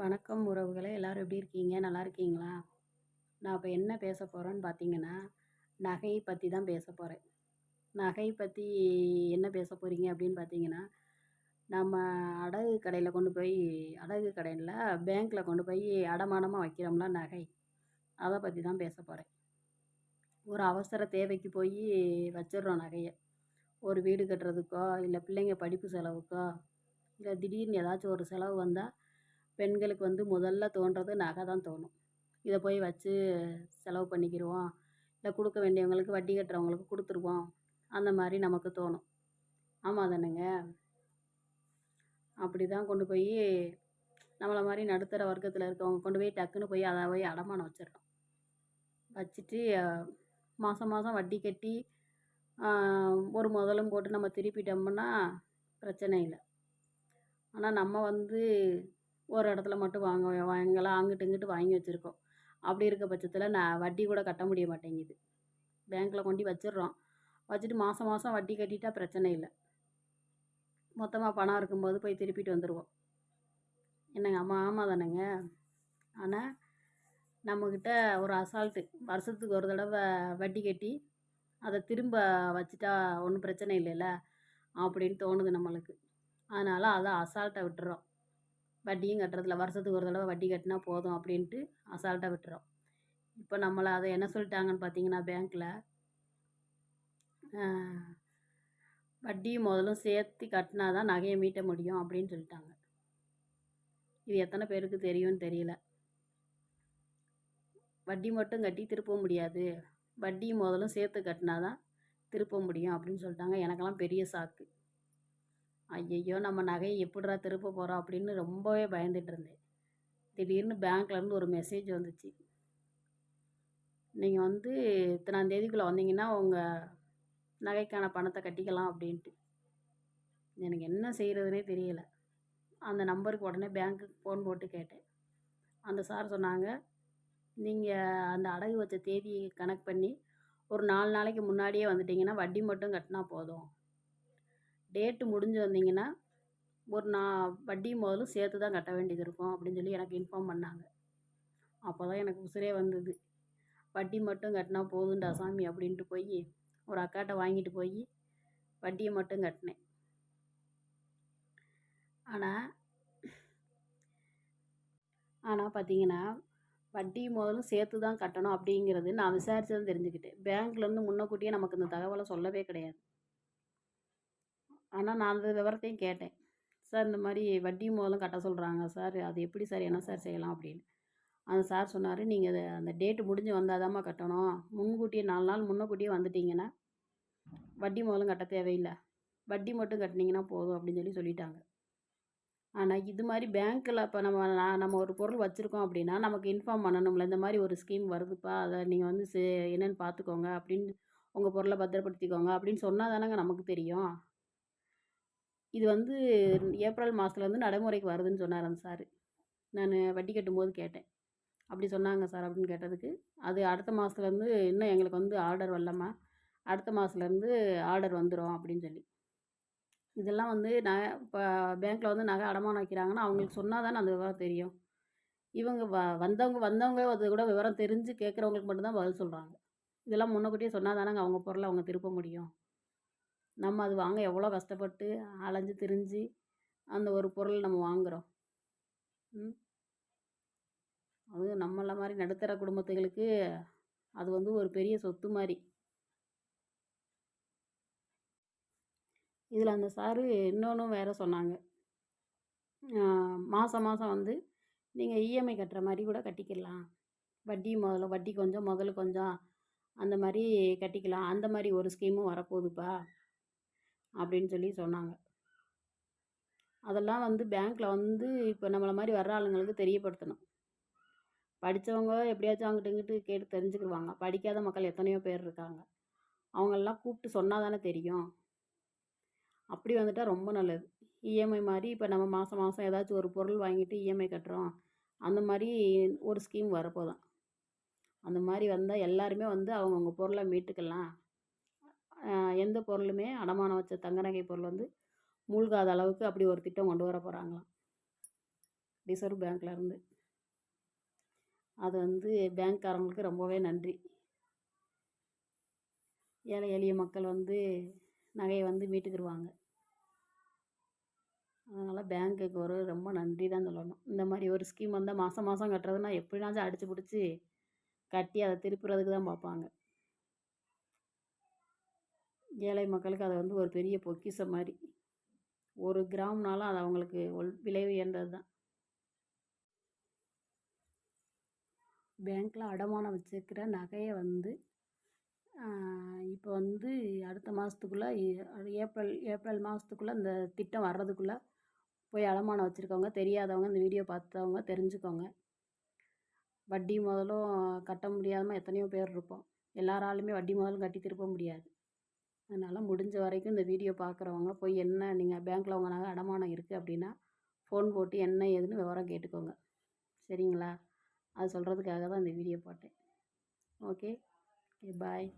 வணக்கம் உறவுகளே எல்லாரும் எப்படி இருக்கீங்க? நல்லா இருக்கீங்களா? நான் இப்போ என்ன பேச போகிறேன்னு பார்த்தீங்கன்னா நகை பற்றி தான் பேச போகிறேன் நகை பற்றி என்ன பேச போகிறீங்க அப்படின்னு பார்த்தீங்கன்னா நம்ம அடகு கடையில் கொண்டு போய் அடகு கடையில் பேங்க்கில் கொண்டு போய் அடமானமாக வைக்கிறோம்ல நகை. அதை பற்றி தான் பேச போகிறேன் ஒரு அவசர தேவைக்கு போய் வச்சிடுறோம் நகையை. ஒரு வீடு கட்டுறதுக்கோ இல்லை பிள்ளைங்க படிப்பு செலவுக்கோ இல்லை திடீர்னு ஏதாச்சும் ஒரு செலவு வந்தால் பெண்களுக்கு வந்து முதல்ல தோன்றது நகை தான் தோணும். இதை போய் வச்சு செலவு பண்ணிக்கிடுவோம் இல்லை கொடுக்க வேண்டியவங்களுக்கு வட்டி கட்டுறவங்களுக்கு கொடுத்துருவோம். அந்த மாதிரி நமக்கு தோணும். ஆமாம் தானேங்க? அப்படி தான் கொண்டு போய் நம்மளை மாதிரி நடுத்தர வர்க்கத்தில் இருக்கவங்க கொண்டு போய் டக்குன்னு போய் அதை போய் அடமானம் வச்சிடுறோம். வச்சுட்டு மாதம் மாதம் வட்டி கட்டி ஒரு முதலும் போட்டு நம்ம திருப்பிட்டோம்னா பிரச்சனை இல்லை. ஆனால் நம்ம வந்து ஒரு இடத்துல மட்டும் வாங்க வாங்கலாம் அங்கிட்டு இங்கிட்டு வாங்கி வச்சுருக்கோம். அப்படி இருக்க பட்சத்தில் நான் வட்டி கூட கட்ட முடிய மாட்டேங்குது. பேங்க்கில் கொண்டு வச்சிடுறோம். வச்சுட்டு மாதம் மாதம் வட்டி கட்டிட்டா பிரச்சனை இல்லை. மொத்தமாக பணம் இருக்கும்போது போய் திருப்பிட்டு வந்துடுவோம் என்னங்க ஆமாம் ஆமாம் தானேங்க. ஆனால் நம்மக்கிட்ட ஒரு அசால்ட்டு வருஷத்துக்கு ஒரு தடவை வட்டி கட்டி அதை திரும்ப வச்சுட்டா ஒன்றும் பிரச்சனை இல்லைல்ல? அப்படின்னு தோணுது நம்மளுக்கு. அதனால் அதை அசால்ட்டாக விட்டுறோம். வட்டியும் கட்டுறதில்ல. வருஷத்துக்கு ஒரு தடவை வட்டி கட்டினா போதும் அப்படின்ட்டு அசால்ட்டாக விட்டுறோம். இப்போ நம்மளை அதை என்ன சொல்லிட்டாங்கன்னு பார்த்தீங்கன்னா பேங்க்கில் வட்டியும் முதலும் சேர்த்து கட்டினா தான் நகையை மீட்ட முடியும் அப்படின்னு சொல்லிட்டாங்க. இது எத்தனை பேருக்கு தெரியும்னு தெரியல. வட்டி மட்டும் கட்டி திருப்ப முடியாது. வட்டியும் முதலும் சேர்த்து கட்டினா தான் திருப்ப முடியும் அப்படின்னு சொல்லிட்டாங்க. எனக்கெல்லாம் பெரிய சாக்கு ஐயையோ நம்ம நகையை எப்படிடா திருப்ப போகிறோம் அப்படின்னு ரொம்பவே பயந்துட்டு இருந்தேன். திடீர்னு பேங்க்லேருந்து ஒரு மெசேஜ் வந்துச்சு. நீங்கள் வந்து இத்தனாம் தேதிக்குள்ளே வந்தீங்கன்னா உங்கள் நகைக்கான பணத்தை கட்டிக்கலாம் அப்படின்ட்டு. எனக்கு என்ன செய்கிறதுனே தெரியல. அந்த நம்பருக்கு உடனே பேங்க்குக்கு ஃபோன் போட்டு கேட்டேன். அந்த சார் சொன்னாங்க நீங்கள் அந்த அடகு வச்ச தேதியை கணக்கு பண்ணி ஒரு நாலு நாளைக்கு முன்னாடியே வந்துட்டிங்கன்னா வட்டி மட்டும் கட்டினா போதும். டேட்டு முடிஞ்சு வந்தீங்கன்னா ஒரு நான் வட்டி முதலும் சேர்த்து தான் கட்ட வேண்டியது இருக்கும் அப்படின்னு சொல்லி எனக்கு இன்ஃபார்ம் பண்ணாங்க. அப்போ தான் எனக்கு உசுரே வந்தது. வட்டி மட்டும் கட்டினா போதுண்டா சாமி அப்படின்ட்டு போய் ஒரு அக்காட்ட வாங்கிட்டு போய் வட்டியை மட்டும் கட்டினேன். ஆனால் ஆனால் பார்த்தீங்கன்னா வட்டி முதலும் சேர்த்து தான் கட்டணும் அப்படிங்கிறது நான் விசாரித்து தான் தெரிஞ்சுக்கிட்டேன் பேங்க்லேருந்து முன்னக்கூட்டியே நமக்கு இந்த தகவலை சொல்லவே கிடையாது. ஆனால் நான் அந்த விவரத்தையும் கேட்டேன். சார் இந்த மாதிரி வட்டி முதலும் கட்ட சொல்கிறாங்க சார். அது எப்படி சார்? என்ன சார் செய்யலாம்? அப்படின்னு. அந்த சார் சொன்னார் நீங்கள் அதை அந்த டேட்டு முடிஞ்சு வந்தாதாம்மா கட்டணும். முன்கூட்டியே நாலு நாள் முன்னக்கூட்டியே வந்துட்டிங்கன்னா வட்டி முதலும் கட்ட தேவையில்லை. வட்டி மட்டும் கட்டினீங்கன்னா போதும் அப்படின்னு சொல்லி சொல்லிட்டாங்க. ஆனால் இது மாதிரி பேங்க்கில் இப்போ நம்ம நான் நம்ம ஒரு பொருள் வச்சுருக்கோம் அப்படின்னா நமக்கு இன்ஃபார்ம் பண்ணணும்ல. இந்த மாதிரி ஒரு ஸ்கீம் வருதுப்பா. அதை நீங்கள் வந்து சே என்னென்னு பார்த்துக்கோங்க அப்படின்னு உங்கள் பொருளை பத்திரப்படுத்திக்கோங்க அப்படின்னு சொன்னால் தானேங்க நமக்கு தெரியும். இது வந்து ஏப்ரல் மாதத்துலேருந்து நடைமுறைக்கு வருதுன்னு சொன்னார் அந்த சார். நான் வட்டி கட்டும்போது கேட்டேன். அப்படி சொன்னாங்க சார் அப்படின்னு கேட்டதுக்கு அது அடுத்த மாதத்துலேருந்து இன்னும் எங்களுக்கு வந்து ஆர்டர் வரலம்மா. அடுத்த மாதத்துலேருந்து ஆர்டர் வந்துடும் அப்படின்னு சொல்லி. இதெல்லாம் வந்து நகை இப்போ பேங்க்கில் வந்து நகை அடமானம் வைக்கிறாங்கன்னா அவங்களுக்கு சொன்னால் தானே அந்த விவரம் தெரியும். இவங்க வ வந்தவங்க வந்தவங்க அது கூட விவரம் தெரிஞ்சு கேட்குறவங்களுக்கு மட்டும்தான் பதில் சொல்கிறாங்க இதெல்லாம் முன்னக்கூட்டியே சொன்னால் தானேங்க அவங்க பொருளை அவங்க திருப்ப முடியும். நம்ம அது வாங்க எவ்வளோ கஷ்டப்பட்டு அலைஞ்சு திரிஞ்சு அந்த ஒரு பொருள் நம்ம வாங்குகிறோம் அது அதுவும் நம்மள மாதிரி நடுத்தர குடும்பத்துகளுக்கு அது வந்து ஒரு பெரிய சொத்து மாதிரி. இதில் அந்த சாரு இன்னொன்றும் வேறு சொன்னாங்க. மாதம் மாதம் வந்து நீங்கள் இஎம்ஐ கட்டுற மாதிரி கூட கட்டிக்கிடலாம். வட்டி முதல்ல வட்டி கொஞ்சம் முதல்ல கொஞ்சம் அந்த மாதிரி கட்டிக்கலாம். அந்த மாதிரி ஒரு ஸ்கீமும் வரப்போகுதுப்பா. அப்படின்னு சொல்லி சொன்னாங்க. அதெல்லாம் வந்து பேங்க்கில் வந்து இப்போ நம்மளை மாதிரி வர்ற ஆளுங்களுக்கு தெரியப்படுத்தணும். படித்தவங்க எப்படியாச்சும் அங்கிட்டு இங்கிட்டு கேட்டு தெரிஞ்சுக்கிடுவாங்க. படிக்காத மக்கள் எத்தனையோ பேர் இருக்காங்க. அவங்களெலாம் கூப்பிட்டு சொன்னால் தானே தெரியும். அப்படி வந்துட்டால் ரொம்ப நல்லது. இஎம்ஐ மாதிரி இப்போ நம்ம மாதம் மாதம் ஏதாச்சும் ஒரு பொருள் வாங்கிட்டு இஎம்ஐ கட்டுறோம். அந்த மாதிரி ஒரு ஸ்கீம் வரப்போதான். அந்த மாதிரி வந்தால் எல்லாருமே வந்து அவங்கவுங்க பொருளை மீட்டுக்கலாம். எந்த பொருளுமே அடமானம் வச்ச தங்க நகை பொருள் வந்து மூழ்காத அளவுக்கு அப்படி ஒரு திட்டம் கொண்டு வர போகிறாங்களாம் ரிசர்வ் பேங்க்லேருந்து அது வந்து பேங்க்காரங்களுக்கு ரொம்பவே நன்றி. ஏழை எளிய மக்கள் வந்து நகையை வந்து மீட்டுக்கிடுவாங்க அதனால் பேங்க்குக்கு ஒரு ரொம்ப நன்றி தான் சொல்லணும். இந்த மாதிரி ஒரு ஸ்கீம் வந்தால் மாதம் மாதம் கட்டுறதுன்னா எப்படினாச்சும் அடித்து பிடிச்சி கட்டி அதை திருப்புறதுக்கு தான் பார்ப்பாங்க. ஏழை மக்களுக்கு அது வந்து ஒரு பெரிய பொக்கிஷம் மாதிரி. ஒரு கிராம்னாலும் அது அவங்களுக்கு ஒல் விலை உயர்ந்தது தான். பேங்க்கில் அடமானம் வச்சுருக்கிற நகையை வந்து இப்போ வந்து அடுத்த மாதத்துக்குள்ளே ஏப்ரல் ஏப்ரல் மாதத்துக்குள்ளே இந்த திட்டம் வர்றதுக்குள்ளே போய் அடமானம் வச்சுருக்கவங்க தெரியாதவங்க இந்த வீடியோ பார்த்தவங்க தெரிஞ்சுக்கோங்க. வட்டி முதலும் கட்ட முடியாமல் எத்தனையோ பேர் இருப்போம். எல்லாராலுமே வட்டி முதலும் கட்டி திருப்ப முடியாது. அதனால் முடிஞ்ச வரைக்கும் இந்த வீடியோ பார்க்குறவங்க போய் என்ன நீங்கள் பேங்க்கில் உங்கள் நகை அடமானம் இருக்குது அப்படின்னா ஃபோன் போட்டு என்ன ஏதுன்னு விவரம் கேட்டுக்கோங்க. சரிங்களா? அது சொல்கிறதுக்காக தான் இந்த வீடியோ போட்டேன். Okay okay bye